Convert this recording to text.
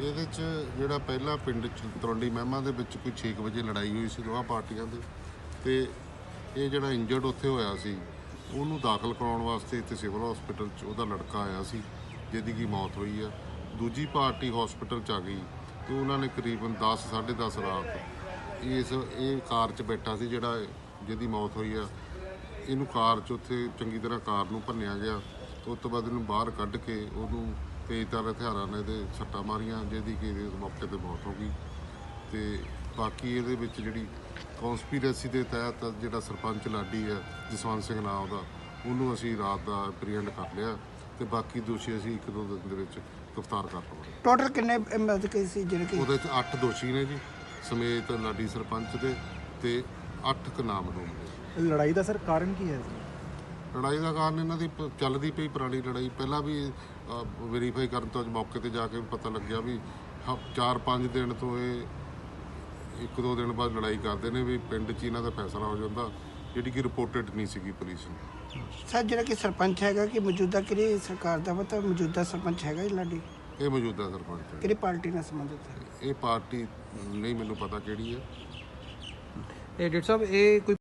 ਇਹਦੇ ਚ ਜਿਹੜਾ ਪਹਿਲਾ ਪਿੰਡ ਚ ਤਰੰਡੀ ਮਹਿਮਾ ਦੇ ਵਿੱਚ ਕੋਈ 6 ਵਜੇ ਲੜਾਈ ਹੋਈ ਸੀ ਦੋਹਾਂ ਪਾਰਟੀਆਂ ਦੇ, ਤੇ ਇਹ ਜਿਹੜਾ ਇੰਜਰਡ ਉੱਥੇ ਹੋਇਆ ਸੀ, ਉਹਨੂੰ ਦਾਖਲ ਕਰਾਉਣ ਵਾਸਤੇ ਇੱਥੇ ਸਿਵਲ ਹਸਪੀਟਲ ਚ ਉਹਦਾ ਲੜਕਾ ਆਇਆ ਸੀ, ਜਿਹਦੀ ਕੀ ਮੌਤ ਹੋਈ ਆ। ਦੂਜੀ ਪਾਰਟੀ ਹਸਪੀਟਲ ਚ ਆ ਗਈ, ਤੇ ਉਹਨਾਂ ਨੇ ਕਰੀਬਨ 10 10:30 ਰਾਤ ਇਸ, ਇਹ ਕਾਰ 'ਚ ਬੈਠਾ ਸੀ ਜਿਹੜਾ ਜਿਹਦੀ ਮੌਤ ਹੋਈ ਆ। ਇਹਨੂੰ ਕਾਰ 'ਚ ਉੱਥੇ ਚੰਗੀ ਤਰ੍ਹਾਂ ਕਾਰ ਨੂੰ ਭੰਨਿਆ ਗਿਆ, ਤੇ ਉਸ ਤੋਂ ਬਾਅਦ ਇਹਨੂੰ ਬਾਹਰ ਕੱਢ ਕੇ ਉਹਨੂੰ ਤੇਜ਼ਧਾਰ ਹਥਿਆਰਾਂ ਨਾਲ ਇਹਦੇ ਸੱਟਾਂ ਮਾਰੀਆਂ ਜਿਹਦੀ ਕਿ ਇਹਦੇ ਮੌਕੇ ਤੇ ਮੌਤ ਹੋ ਗਈ। ਤੇ ਬਾਕੀ ਇਹਦੇ ਵਿੱਚ ਜਿਹੜੀ ਕਨਸਪੀਰੇਸੀ ਦੇ ਤਹਿਤ ਜਿਹੜਾ ਸਰਪੰਚ ਲਾਡੀ ਹੈ ਜਸਵੰਤ ਸਿੰਘ ਨਾਮ ਉਹਦਾ ਉਹਨੂੰ ਅਸੀਂ ਰਾਤ ਦਾ ਐਪਰੀਹੈਂਡ ਕਰ ਲਿਆ ਤੇ ਬਾਕੀ ਦੋਸ਼ੀ ਅਸੀਂ ਇੱਕ ਦੋ ਦਿਨ ਦੇ ਵਿੱਚ ਗ੍ਰਿਫਤਾਰ ਕਰ ਲਵਾਂਗੇ। ਟੋਟਲ ਕਿੰਨੇ ਮਤਲਬ ਕਿ ਸੀ ਜਿਹੜੇ ਕਿ ਉਹਦੇ ਚ 8 ਦੋਸ਼ੀ ਨੇ ਜੀ ਸਮੇਤ ਲਾਡੀ ਸਰਪੰਚ ਦੇ ਤੇ 8 ਕ ਨਾਮਜ਼ਦ ਨੇ ਲੜਾਈ ਦਾ ਸਰ ਕਾਰਨ ਕੀ ਹੈ ਲੜਾਈ ਦਾ ਕਾਰਨ ਇਹਨਾਂ ਦੀ ਪ- ਚੱਲਦੀ ਪਈ ਪੁਰਾਣੀ ਲੜਾਈ। ਪਹਿਲਾਂ ਵੀ ਵੈਰੀਫਾਈ ਕਰਨ ਤੋਂ ਅੱਜ ਮੌਕੇ ਤੇ ਜਾ ਕੇ ਪਤਾ ਲੱਗਿਆ ਵੀ 4-5 ਦਿਨ ਤੋਂ ਇਹ ਇੱਕ ਦੋ ਦਿਨ ਬਾਅਦ ਲੜਾਈ ਕਰਦੇ ਨੇ ਵੀ ਪਿੰਡ 'ਚ ਇਹਨਾਂ ਦਾ ਫੈਸਲਾ ਹੋ ਜਾਂਦਾ ਜਿਹੜੀ ਕਿ ਰਿਪੋਰਟਡ ਨਹੀਂ ਸੀਗੀ ਪੁਲਿਸ ਨੂੰ। ਸਰ ਜਿਹੜਾ ਕਿ ਸਰਪੰਚ ਹੈਗਾ ਕਿ ਮੌਜੂਦਾ ਕਿਹੜੀ ਸਰਕਾਰ ਦਾ ਪਤਾ ਮੌਜੂਦਾ ਸਰਪੰਚ ਹੈਗਾ ਜੀ ਲਾਡੀ? ਇਹ ਮੌਜੂਦਾ ਸਰਪੰਚ ਹੈ। ਕਿਹੜੀ ਪਾਰਟੀ ਨਾਲ ਸੰਬੰਧਿਤ ਹੈ? ਇਹ ਪਾਰਟੀ ਨਹੀਂ ਮੈਨੂੰ ਪਤਾ ਕਿਹੜੀ ਹੈ। ਇਹ ਡਾਕਟਰ ਸਾਹਿਬ ਇਹ ਕੋਈ